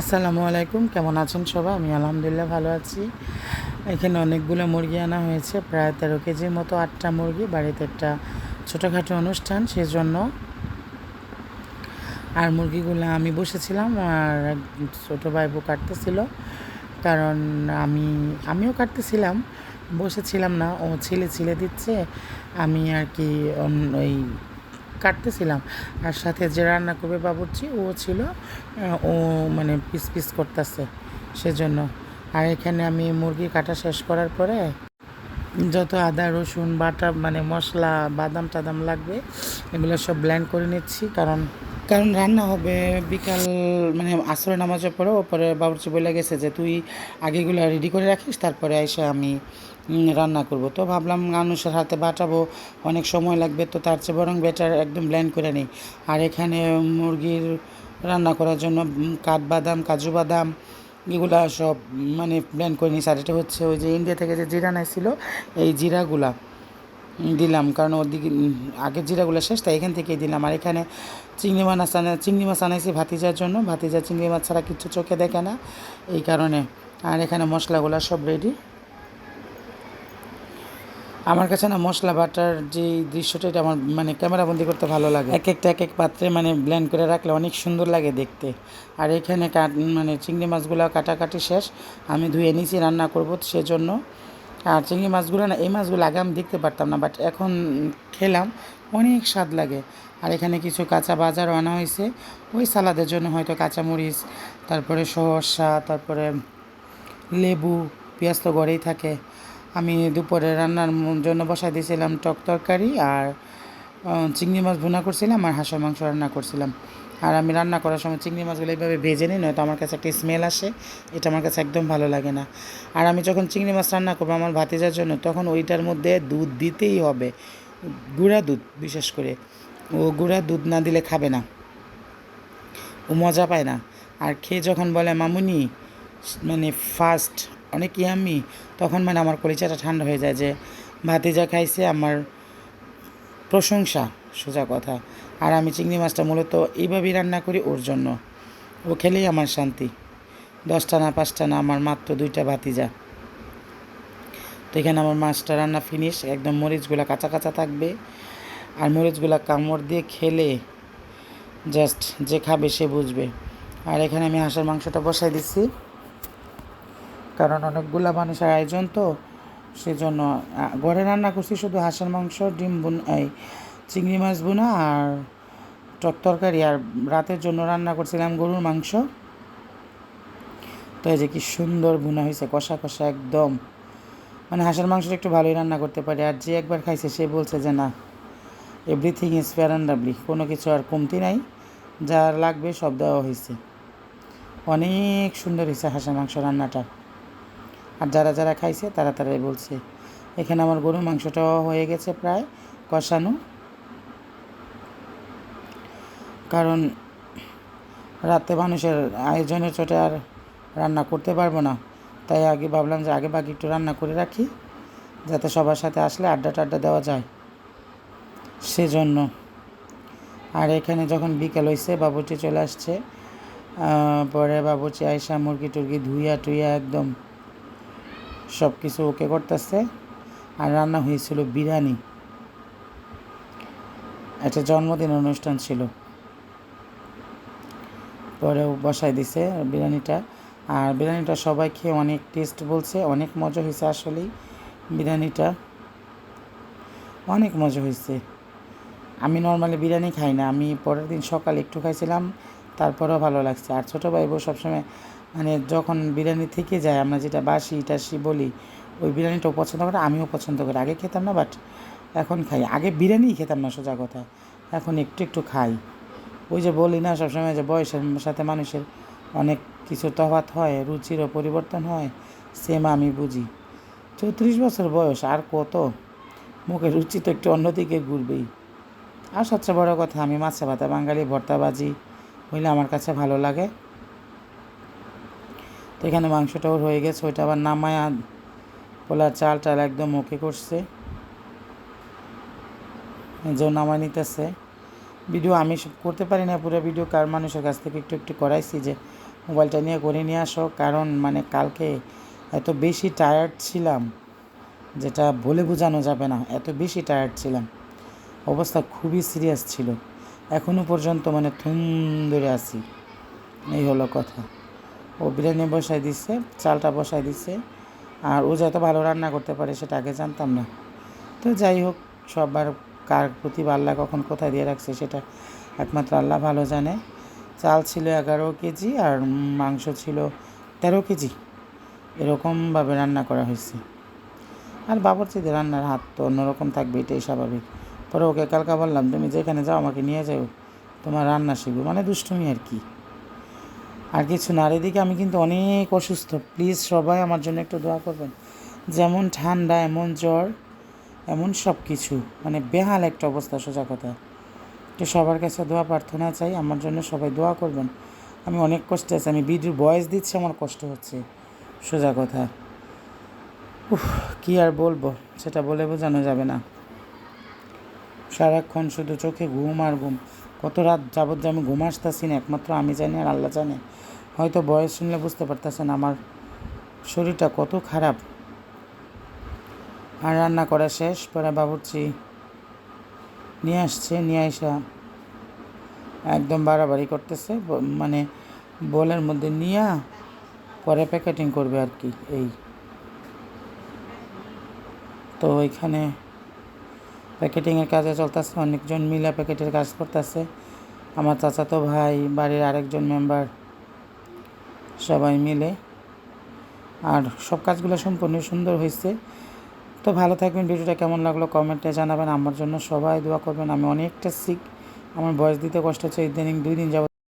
আসসালামু আলাইকুম, কেমন আছেন সবাই? আমি আলহামদুলিল্লাহ ভালো আছি। এখানে অনেকগুলো মুরগি আনা হয়েছে, প্রায় তেরো কেজির মতো আটটা মুরগি, বাড়িতে একটা ছোটোখাটো অনুষ্ঠান সেজন্য। আর মুরগিগুলো আমি বসেছিলাম, আর এক ছোটো ভাইবু কাটতেছিল। কারণ আমি, আমিও কাটতেছিলাম, বসেছিলাম না, ও ছেলে ছিলে দিচ্ছে, আমি আর কি ওই কাটতেছিলাম। আর সাথে যে রান্না করবে বাবুর্চি, ও ছিল ও মানে পিস পিস করতেছে, সেজন্য। আর এখানে আমি মুরগি কাটা শেষ করার পরে যত আদা, রসুন, বাটা মানে মশলা, বাদাম টাদাম লাগবে, এগুলো সব ব্ল্যান্ড করে নিচ্ছি। কারণ কারণ রান্না হবে বিকাল মানে আসরে নামাজের পরে ওপরে বাবুর্চি বলে গেছে যে, তুই আগেগুলো রেডি করে রাখিস, তারপরে এসে আমি রান্না করব। তো ভাবলাম মানুষের হাতে বাটাবো অনেক সময় লাগবে, তো তার চেয়ে বরং বেটার একদম ব্ল্যান্ড করে নিই। আর এখানে মুরগির রান্না করার জন্য কাঠবাদাম কাজু বাদাম এগুলা সব মানে প্ল্যান করে নিস আর এটা হচ্ছে ওই যে ইন্ডিয়া থেকে যে জিরা নাইছিল এই জিরাগুলা দিলাম। কারণ ওর দিকে আগের জিরাগুলো শেষ, তাই এখান থেকেই দিলাম। আর এখানে চিংড়ি মাছ আনা, চিংড়ি মাছ আনাইছি ভাতিজার জন্য। ভাতিজা চিংড়ি মাছ ছাড়া কিচ্ছু চোখে দেখে না, এই কারণে। আর এখানে মশলাগুলো সব রেডি আমার কাছে না মশলা বাটার যে দৃশ্যটা, এটা আমার মানে ক্যামেরাবন্দি করতে ভালো লাগে। এক একটা, এক এক পাত্রে মানে ব্ল্যান্ড করে রাখলে অনেক সুন্দর লাগে দেখতে। আর এখানে কাট মানে চিংড়ি মাছগুলো কাটাকাটি শেষ। আমি ধুয়ে নিয়েছি রান্না করব সেজন্য। আর চিংড়ি মাছগুলো না, এই মাছগুলো আগে আমি দেখতে পারতাম না বাট এখন খেলাম, অনেক স্বাদ লাগে। আর এখানে কিছু কাঁচা বাজার আনা হয়েছে। ওই সালাদের জন্য হয়তো কাঁচামরিচ, তারপরে শসা তারপরে লেবু, পেঁয়াজ তো ঘরেই থাকে। আমি দুপুরে রান্নার জন্য বসাই দিয়েছিলাম টক তরকারি আর চিংড়ি মাছ ভুনা করছিলাম আর হাঁসের মাংস রান্না করছিলাম। আর আমি রান্না করার সময় চিংড়ি মাছগুলো এইভাবে ভেজে নিই, নয়তো আমার কাছে একটা স্মেল আসে, এটা আমার কাছে একদম ভালো লাগে না। আর আমি যখন চিংড়ি মাছ রান্না করব আমার ভাতিজার জন্য, তখন ওইটার মধ্যে দুধ দিতেই হবে, গুঁড়া দুধ বিশেষ করে। ও গুঁড়া দুধ না দিলে খাবে না। ও মজা পায় না। আর খেয়ে যখন বলে, মামুনি মানে ফার্স্ট অনেক ইয়ামি তখন মানে আমার কলিচাটা ঠান্ডা হয়ে যায় যে, ভাতিজা খাইছে আমার প্রশংসা, সোজা কথা। আর আমি চিংড়ি মাছটা মূলত এইভাবেই রান্না করি ওর জন্য। ও খেলেই আমার শান্তি। দশটা না, পাঁচটা না, আমার মাত্র দুইটা ভাতিজা। তো এখানে আমার মাছটা রান্না ফিনিশ একদম মরিচগুলো কাঁচা কাঁচা থাকবে। আর মরিচগুলো কামড় দিয়ে খেলে জাস্ট যে খাবে সে বুঝবে। আর এখানে আমি হাঁসের মাংসটা বসাই দিচ্ছি কারণ অনেকগুলা মানুষের আয়োজন তো, সেজন্য ঘরে রান্না করছি শুধু হাঁসের মাংস, ডিম বুন, এই চিংড়ি মাছ বোনা আর টক তরকারি। আর রাতের জন্য রান্না করছিলাম গরুর মাংস। তো এই যে কি সুন্দর বুনা হয়েছে, কষা কষা একদম। মানে হাঁসের মাংসটা একটু ভালোই রান্না করতে পারি। আর যে একবার খাইছে, সে বলছে যে না এভরিথিং ইজ লাভলি কোনো কিছু আর কমতি নাই যা লাগবে সব দেওয়া হয়েছে। অনেক সুন্দর হয়েছে হাঁসের মাংস রান্নাটা। আর যারা যারা খাইছে, তারা তারাই বলছে। এখানে আমার গরুর মাংসটাও হয়ে গেছে প্রায় কষানো। কারণ রাতে মানুষের আয়োজনের চোটে আর রান্না করতে পারব না। তাই আগে ভাবলাম যে আগে বাকি একটু রান্না করে রাখি, যাতে সবার সাথে আসলে আড্ডা টাড্ডা দেওয়া যায়। সেজন্য। আর এখানে যখন বিকেল হয়েছে বাবুটি চলে আসছে। পরে বাবুচি আইসা মুরগি টুরগি ধুইয়া টুইয়া একদম সব কিছু ওকে করতেছে। আর রান্না হয়েছিল বিরিয়ানি। একটা জন্মদিন অনুষ্ঠান ছিল। পরে বসাই দিছে বিরিয়ানিটা। আর বিরিয়ানিটা সবাই খেয়ে অনেক টেস্ট বলছে, অনেক মজা হয়েছে আসলেই বিরিয়ানিটা। অনেক মজা হয়েছে। আমি নর্মালি বিরিয়ানি খাই না, আমি পরের দিন সকালে একটু খাইছিলাম, তারপরেও ভালো লাগছে। আর ছোটো ভাই বউ সবসময় মানে যখন বিরিয়ানি থেকে যায়, আমরা যেটা বাসি টাসি বলি, ওই বিরিয়ানিটাও পছন্দ করে, আমিও পছন্দ করি। আগে খেতাম না, বাট এখন খাই। আগে বিরিয়ানি খেতাম না, সোজা কথা। এখন একটু একটু খাই। ওই যে বলি না সবসময় যে বয়সের সাথে মানুষের অনেক কিছু তফাৎ হয়, রুচিরও পরিবর্তন হয় সেম আমি বুঝি। চৌত্রিশ বছর বয়স, আর কত? মুখে রুচি তো একটু অন্যদিকে ঘুরবেই। আর সবচেয়ে বড় কথা, আমি মাছে ভাতা বাঙালি ভর্তা ভর্তাবাজি, হইলে আমার কাছে ভালো লাগে। তো এখানে মাংসটাও হয়ে গেছে, ওইটা আবার নামায়া পোলার চাল টাল একদম ওকে করছে। যে নামায় নিতেছে। ভিডিও আমি সব করতে পারি না, পুরো ভিডিও কার মানুষের কাছ থেকে একটু একটু করাইছি যে মোবাইলটা নিয়ে করে নিয়ে আসো। কারণ মানে কালকে এত বেশি টায়ার্ড ছিলাম, যেটা বলে বোঝানো যাবে না, এত বেশি টায়ার্ড ছিলাম। অবস্থা খুবই সিরিয়াস ছিল। এখনও পর্যন্ত মানে থুম ধরে আছি। এই হলো কথা। ও বিরিয়ানি বসাই দিচ্ছে চালটা বসাই দিচ্ছে আর ও যত ভালো রান্না করতে পারে সেটা আগে জানতাম না। তো যাই হোক, সবার কার প্রতি আল্লাহ কখন কোথায় দিয়ে রাখছে সেটা একমাত্র আল্লাহ ভালো জানে। চাল ছিল এগারো কেজি আর মাংস ছিল তেরো কেজি। এরকমভাবে রান্না করা হয়েছে। আর বাবরচিদের রান্নার হাত তো অন্যরকম থাকবে, এটাই স্বাভাবিক। পরে ওকে কালকা বললাম, তুমি যেখানে যাও আমাকে নিয়ে যাও। তোমার রান্না শিখব। মানে দুষ্টুমি আর কি। আর কিছু না। আর এদিকে আমি কিন্তু অনেক অসুস্থ। প্লিজ সবাই আমার জন্য একটু দোয়া করবেন। যেমন ঠান্ডা, এমন জ্বর, এমন সব কিছু মানে বেহাল একটা অবস্থা, সোজা কথা। তো সবার কাছে দোয়া প্রার্থনা চাই, আমার জন্য সবাই দোয়া করবেন। আমি অনেক কষ্টে আছি, আমি ভিডিওর বয়স দিচ্ছি, আমার কষ্ট হচ্ছে। সোজা কথা। উফ, কী আর বলব? সেটা বলে বোঝানো যাবে না। সারাক্ষণ শুধু চোখে ঘুম আর ঘুম। কত রাত যাবত যে আমি ঘুম আসতেছি না, একমাত্র আমি জানি আর আল্লাহ জানে। হয়তো বয়স শুনলে বুঝতে পারতেছেন আমার শরীরটা কত খারাপ। আর রান্না করা শেষ, পরে বাবুর্চি নিয়ে আসছে, নিয়ে আসা একদম বাড়াবাড়ি করতেছে মানে বলের মধ্যে নিয়ে পরে প্যাকেটিং করবে আর কি, এই। তো ওইখানে প্যাকেটিংয়ের কাজে চলতেছে, অনেকজন মিলে প্যাকেটের কাজ করতেছে। আমার চাচাতো ভাই, বাড়ির আরেকজন মেম্বার সবাই মিলে। আর সব কাজগুলো সম্পূর্ণ সুন্দর হয়েছে। তো ভালো থাকবেন, ভিডিওটা কেমন লাগল কমেন্টে জানাবেন। আমার জন্য সবাই দোয়া করবেন, আমি অনেকটা শিখ আমার বয়স দিতে কষ্ট হচ্ছে, ইদানিং দুই দিন যাবত